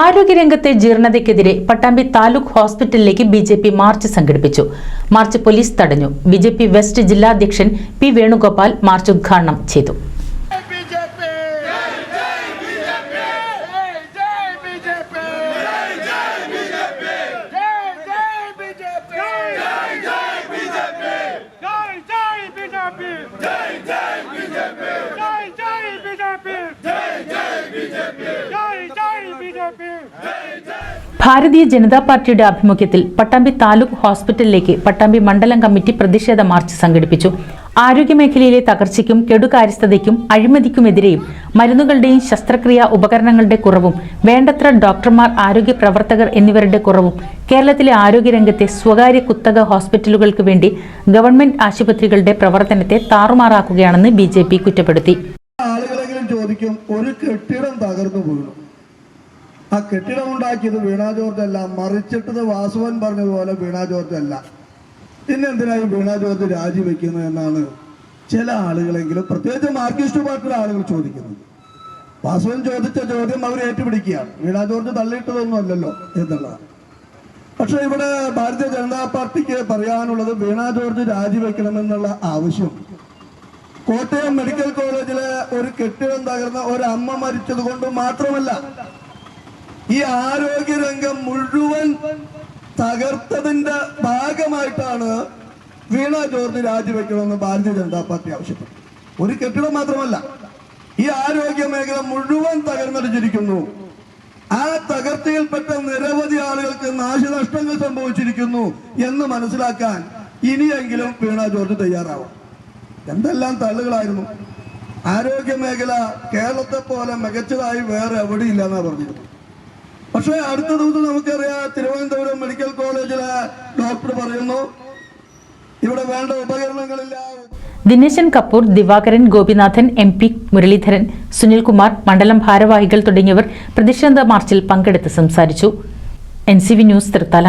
ആരോഗ്യരംഗത്തെ ജീർണതയ്ക്കെതിരെ പട്ടാമ്പി താലൂക്ക് ഹോസ്പിറ്റലിലേക്ക് B J P march സംഘടിപ്പിച്ചു. മാർച്ച് പോലീസ് തടഞ്ഞു. ബി ജെ പി വെസ്റ്റ് ജില്ലാ അധ്യക്ഷൻ പി വേണുഗോപാൽ മാർച്ച് ഉദ്ഘാടനം ചെയ്തു. ഭാരതീയ ജനതാ പാർട്ടിയുടെ ആഭിമുഖ്യത്തിൽ പട്ടാമ്പി താലൂക്ക് ഹോസ്പിറ്റലിലേക്ക് പട്ടാമ്പി മണ്ഡലം കമ്മിറ്റി പ്രതിഷേധ മാർച്ച് സംഘടിപ്പിച്ചു. ആരോഗ്യമേഖലയിലെ തകർച്ചയ്ക്കും കെടുകാര്യസ്ഥതയ്ക്കും അഴിമതിക്കുമെതിരെയും മരുന്നുകളുടെയും ശസ്ത്രക്രിയാ ഉപകരണങ്ങളുടെ കുറവും വേണ്ടത്ര ഡോക്ടർമാർ ആരോഗ്യ പ്രവർത്തകർ എന്നിവരുടെ കുറവും കേരളത്തിലെ ആരോഗ്യരംഗത്തെ സ്വകാര്യ കുത്തക ഹോസ്പിറ്റലുകൾക്ക് വേണ്ടി ഗവൺമെന്റ് ആശുപത്രികളുടെ പ്രവർത്തനത്തെ താറുമാറാക്കുകയാണെന്ന് ബി കുറ്റപ്പെടുത്തി. ചോദിക്കും ഒരു കെട്ടിടം ആ കെട്ടിടം ഉണ്ടാക്കിയത് വീണ ജോർജ് അല്ല. മറിച്ചിട്ടത് വാസുവൻ പറഞ്ഞതുപോലെ വീണ ജോർജ് അല്ല. പിന്നെ എന്തിനായി വീണ ജോർജ് രാജിവെക്കുന്നത് എന്നാണ് ചില ആളുകളെങ്കിലും പ്രത്യേകിച്ച് മാർക്സിസ്റ്റ് പാർട്ടിയുടെ ആളുകൾ ചോദിക്കുന്നത്. വാസുവൻ ചോദിച്ച ചോദ്യം അവർ ഏറ്റുപിടിക്കുകയാണ്. വീണ ജോർജ് തള്ളിയിട്ടതൊന്നും അല്ലല്ലോ എന്നുള്ളതാണ്. പക്ഷെ ഇവിടെ ഭാരതീയ ജനതാ പാർട്ടിക്ക് പറയാനുള്ളത് വീണ ജോർജ് രാജിവെക്കണമെന്നുള്ള ആവശ്യം. കോട്ടയം മെഡിക്കൽ കോളേജിലെ ഒരു കെട്ടിടം തകർന്ന ഒരു അമ്മ മരിച്ചത് കൊണ്ട് മാത്രമല്ല ഈ ആരോഗ്യരംഗം മുഴുവൻ തകർത്തതിന്റെ ഭാഗമായിട്ടാണ് വീണ ജോർജ് രാജിവെക്കണമെന്ന് ഭാരതീയ ജനതാ പാർട്ടി ആവശ്യപ്പെട്ടു. ഒരു കെട്ടിടം മാത്രമല്ല ഈ ആരോഗ്യ മേഖല മുഴുവൻ തകർന്നടിച്ചിരിക്കുന്നു ആ തകർച്ചയിൽപ്പെട്ട നിരവധി ആളുകൾക്ക് നാശനഷ്ടങ്ങൾ സംഭവിച്ചിരിക്കുന്നു എന്ന് മനസ്സിലാക്കാൻ ഇനിയെങ്കിലും വീണ ജോർജ് തയ്യാറാവും എന്തെല്ലാം തള്ളുകളായിരുന്നു. ആരോഗ്യ മേഖല കേരളത്തെ പോലെ മികച്ചതായി വേറെ എവിടെയില്ല എന്നാ പറഞ്ഞിരുന്നു പക്ഷേ അടുത്ത ദിവസം നമുക്കറിയാം തിരുവനന്തപുരം മെഡിക്കൽ കോളേജിലെ ഡോക്ടർ പറയുന്നു ഇവിടെ വേണ്ട ഉപകരണങ്ങളില്ല. ദിനേശൻ കപൂർ ദിവാകരൻ ഗോപിനാഥൻ എം പി മുരളീധരൻ സുനിൽകുമാർ മണ്ഡലം ഭാരവാഹികൾ തുടങ്ങിയവർ പ്രതിഷേധ മാർച്ചിൽ പങ്കെടുത്ത് സംസാരിച്ചു. N C V news Thrithala.